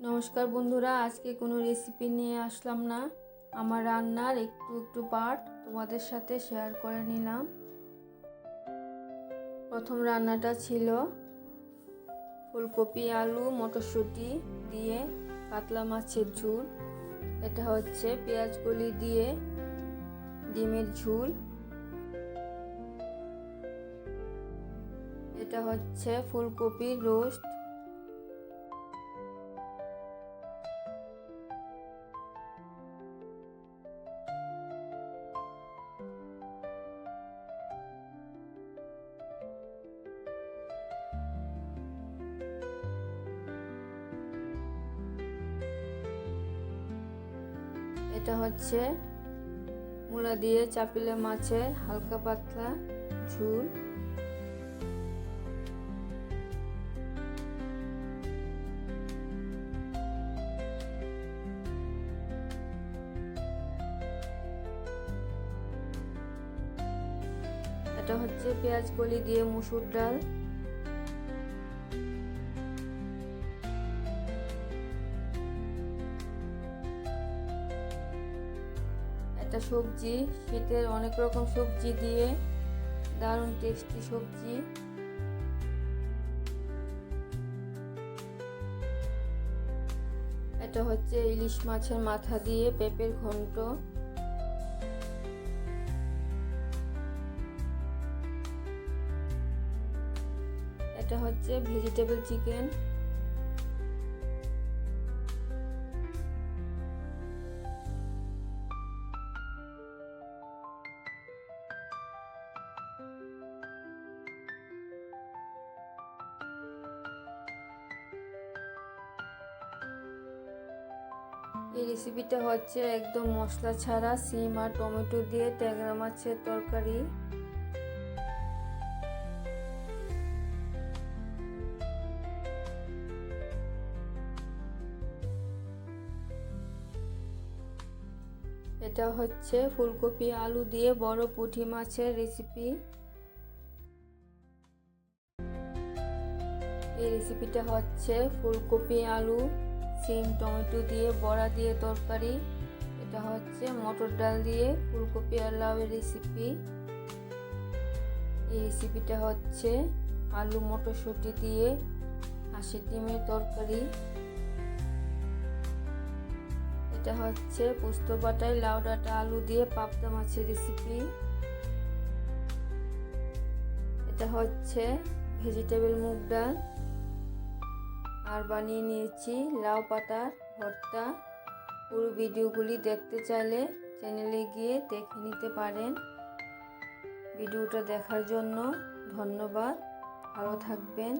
নমস্কার বন্ধুরা, আজকে কোনো রেসিপি নিয়ে আসলাম না। আমার রান্নার একটু একটু পার্ট তোমাদের সাথে শেয়ার করে নিলাম। প্রথম রান্নাটা ছিল ফুলকপি, আলু, মটরশুঁটি দিয়ে কাতলা মাছের ঝুল। এটা হচ্ছে পেঁয়াজ কলি দিয়ে ডিমের ঝুল। এটা হচ্ছে ফুলকপির রোস্ট এটা হচ্ছে মূলা দিয়ে চাপিলে মাছের হালকা পাতলা ঝুল। এটা হচ্ছে পেঁয়াজ কলি দিয়ে মুসুর ডাল। একটা সবজি, শীতের অনেক রকম সবজি দিয়ে, দারুণ টেস্টি সবজি। এটা হচ্ছে ইলিশ মাছের মাথা দিয়ে পেঁপের ঘন্ট। এটা হচ্ছে ভেজিটেবল চিকেন এই রেসিপিটা হচ্ছে একদম মশলা ছাড়া, সিম আর টমেটো দিয়ে ট্যাংরা মাছের তরকারি। এটা হচ্ছে ফুলকপি, আলু দিয়ে বড় পুঁটি মাছের রেসিপি এই রেসিপিটা হচ্ছে ফুলকপি, আলু সিম, টমেটো দিয়ে, বড়া দিয়ে তরকারি। এটা হচ্ছে মটর ডাল দিয়ে ফুলকপি আর লাউয়ের রেসিপি এই রেসিপিটা হচ্ছে আলু মটরশুঁটি দিয়ে হাঁসের ডিমের তরকারি। এটা হচ্ছে পোস্ত বাটায় লাউ ডাঁটা আলু দিয়ে পাবদা মাছের রেসিপি এটা হচ্ছে ভেজিটেবল মুগ ডাল। আর বানিয়ে নিয়েছি লাউ পাতার ভর্তা। পুরো ভিডিওগুলি দেখতে চাইলে চ্যানেলে গিয়ে দেখে নিতে পারেন। ভিডিওটা দেখার জন্য ধন্যবাদ। ভালো থাকবেন।